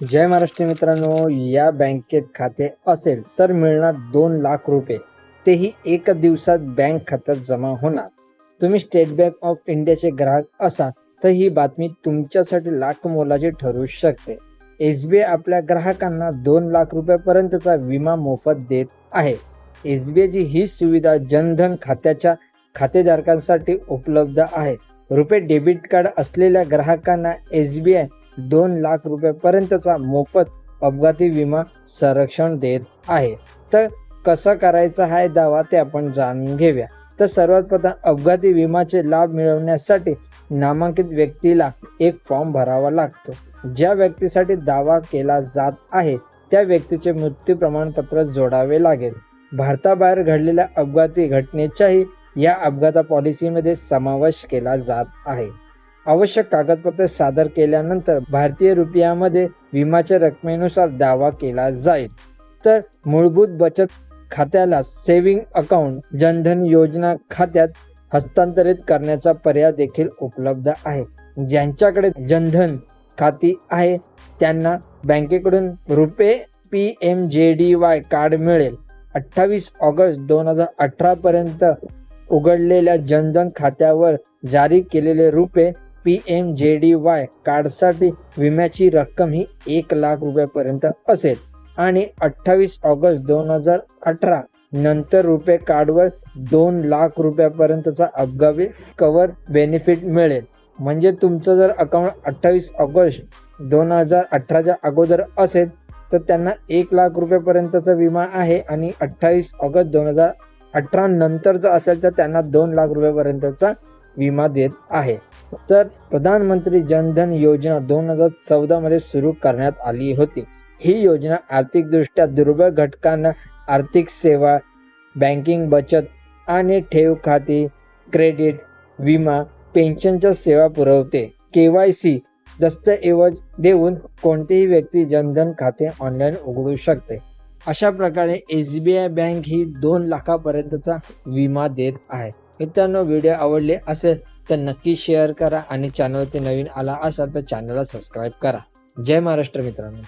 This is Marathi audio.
जय महाराष्ट्र मित्रांनो या बँकेत खाते असेल तर मिळणार दोन लाख रुपये. तेही एक दिवसात बँक खात्यात जमा होणार. तुम्ही स्टेट बँक ऑफ इंडियाचे ग्राहक असाल तर ही बातमी तुमच्यासाठी लाख मोलाची ठरू शकते. एस बी आय आपल्या ग्राहकांना दोन लाख रुपयापर्यंतचा विमा मोफत देत आहे. एस बी आयची ही सुविधा जनधन खात्याच्या खातेधारकांसाठी उपलब्ध आहे. रुपे डेबिट कार्ड असलेल्या ग्राहकांना एस बी आय दोन लाख रुपयापर्यंतचा मोफत अपघाती विमा संरक्षण देत आहे. तर कसा करायचा हा दावा ते आपण जाणून घेऊया. तर सर्वात प्रथम अपघाती विमाचे लाभ मिळवण्यासाठी नामांकित व्यक्तीला एक फॉर्म भरावा लागतो. ज्या व्यक्तीसाठी दावा केला जात आहे त्या व्यक्तीचे मृत्यू प्रमाणपत्र जोडावे लागेल. भारताबाहेर घडलेल्या अपघाती घटनेच्याही या अपघाता पॉलिसीमध्ये समावेश केला जात आहे. आवश्यक कागदपत्रे सादर केल्यानंतर भारतीय रुपयामध्ये विमाच्या रकमेनुसार दावा केला जाईल. तर मूलभूत बचत खात्याला सेव्हिंग अकाउंट जनधन योजना खात्यात हस्तांतरित करण्याचा पर्याय देखील उपलब्ध आहे. ज्यांच्याकडे जनधन खाती आहे त्यांना बँकेकडून RuPay P M J D Y card मिळेल. अठ्ठावीस ऑगस्ट दोन हजार अठरा पर्यंत उघडलेल्या जनधन खात्यावर जारी केलेले RuPay P M J D Y कार्डसाठी विम्याची रक्कम ही एक लाख रुपयापर्यंत असेल. आणि अठ्ठावीस ऑगस्ट दोन हजार अठरा नंतर रुपये कार्डवर दोन लाख रुपयापर्यंतचा अपघाती कव्हर बेनिफिट मिळेल. म्हणजे तुमचं जर अकाउंट अठ्ठावीस ऑगस्ट दोन हजार अठराच्या अगोदर असेल तर त्यांना एक लाख रुपयापर्यंतचा विमा आहे आणि अठ्ठावीस ऑगस्ट दोन हजार अठरा नंतरचा असेल तर त्यांना दोन लाख रुपयापर्यंतचा विमा देत आहे. तर प्रधानमंत्री जनधन योजना दोन हजार चौदा मध्ये सुरू करण्यात आली होती. ही योजना आर्थिकदृष्ट्या दुर्बल घटकांना आर्थिक सेवा बँकिंग बचत आणि ठेव खाती क्रेडिट विमा पेन्शनच्या सेवा पुरवते. केवायसी दस्तऐवज देऊन कोणतीही व्यक्ती जनधन खाते ऑनलाईन उघडू शकते. अशा प्रकारे एस बी आय बँक ही दोन लाखापर्यंतचा विमा देत आहे. मित्रांनो व्हिडिओ आवडले असेल तर नक्की शेअर करा आणि चॅनलवरती नवीन आला असाल तर चॅनलला सबस्क्राईब करा. जय महाराष्ट्र मित्रांनो.